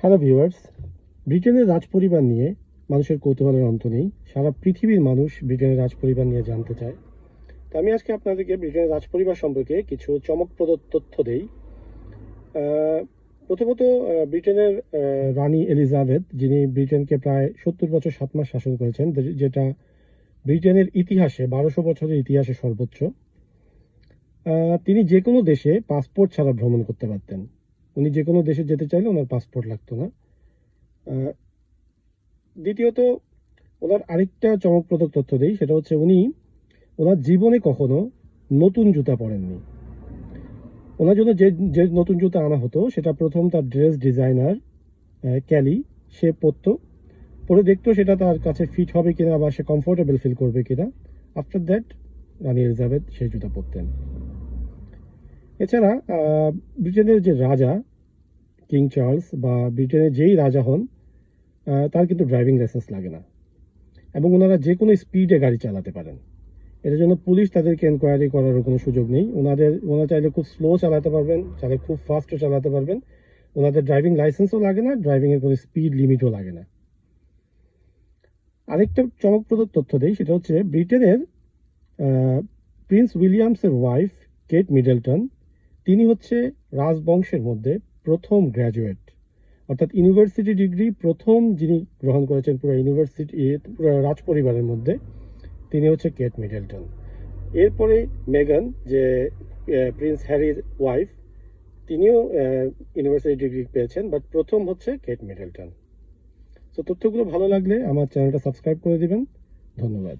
Hello viewers ব্রিটেনের রাজপরিবার নিয়ে মানুষের কৌতূহলের অন্ত নেই। সারা পৃথিবীর মানুষ ব্রিটেনের রাজপরিবার নিয়ে জানতে চায়। তো আমি আজকে আপনাদেরকে ব্রিটেনের রাজপরিবার সম্পর্কে কিছু চমকপ্রদ তথ্য দেই। প্রথমত ব্রিটেনের রানী এলিজাবেথ, যিনি ব্রিটেনকে প্রায় সত্তর বছর সাত মাস শাসন করেছেন যেটা ব্রিটেনের ইতিহাসে বারোশো বছরের ইতিহাসে সর্বোচ্চ। তিনি যে কোনো দেশে পাসপোর্ট ছাড়া ভ্রমণ করতে পারতেন। উনি যে কোনো দেশে যেতে চাইলে ওনার পাসপোর্ট লাগতো না। দ্বিতীয়ত, ওনার আরেকটা চমকপ্রদ তথ্য দেই, সেটা হচ্ছে উনি, ওনার জীবনে কখনো নতুন জুতা পরেননি। ওনার জন্য যে যে নতুন জুতা আনা হতো, সেটা প্রথম তার ড্রেস ডিজাইনার ক্যালি, সে পরতো। পরে দেখতো সেটা তার কাছে ফিট হবে কিনা বা সে কমফোর্টেবল ফিল করবে কিনা। আফটার দ্যাট রানি এলিজাবেথ সেই জুতা পরতেন। এছাড়া ব্রিটেনের যে রাজা, কিং চার্লস বা ব্রিটেনের যেই রাজা হন তার কিন্তু ড্রাইভিং লাইসেন্স লাগে না। এবং ওনারা যে কোনো স্পিডে গাড়ি চালাতে পারেন। এটার জন্য পুলিশ তাদেরকে এনকোয়ারি করারও কোনো সুযোগ নেই। ওনাদের, ওনারা চাইলে খুব স্লো চালাতে পারবেন, চাইলে খুব ফাস্টও চালাতে পারবেন। ওনাদের ড্রাইভিং লাইসেন্সও লাগে না, ড্রাইভিংয়ের কোনো স্পিড লিমিটও লাগে না। আরেকটা চমকপ্রদ তথ্য দেই, সেটা হচ্ছে ব্রিটেনের প্রিন্স উইলিয়ামসের ওয়াইফ কেট মিডলটন তিনি হচ্ছে রাজবংশের মধ্যে প্রথম গ্র্যাজুয়েট অর্থাৎ ইউনিভার্সিটি ডিগ্রি প্রথম যিনি গ্রহণ করেছেন পুরো ইউনিভার্সিটি পুরো রাজপরিবারের মধ্যে, তিনি হচ্ছে কেট মিডলটন। এরপরে মেগান, যে প্রিন্স হ্যারির ওয়াইফ তিনিও ইউনিভার্সিটি ডিগ্রি পেয়েছেন বাট প্রথম হচ্ছে কেট মিডলটন। তো তথ্যগুলো ভালো লাগলে আমার চ্যানেলটা সাবস্ক্রাইব করে দিবেন। ধন্যবাদ।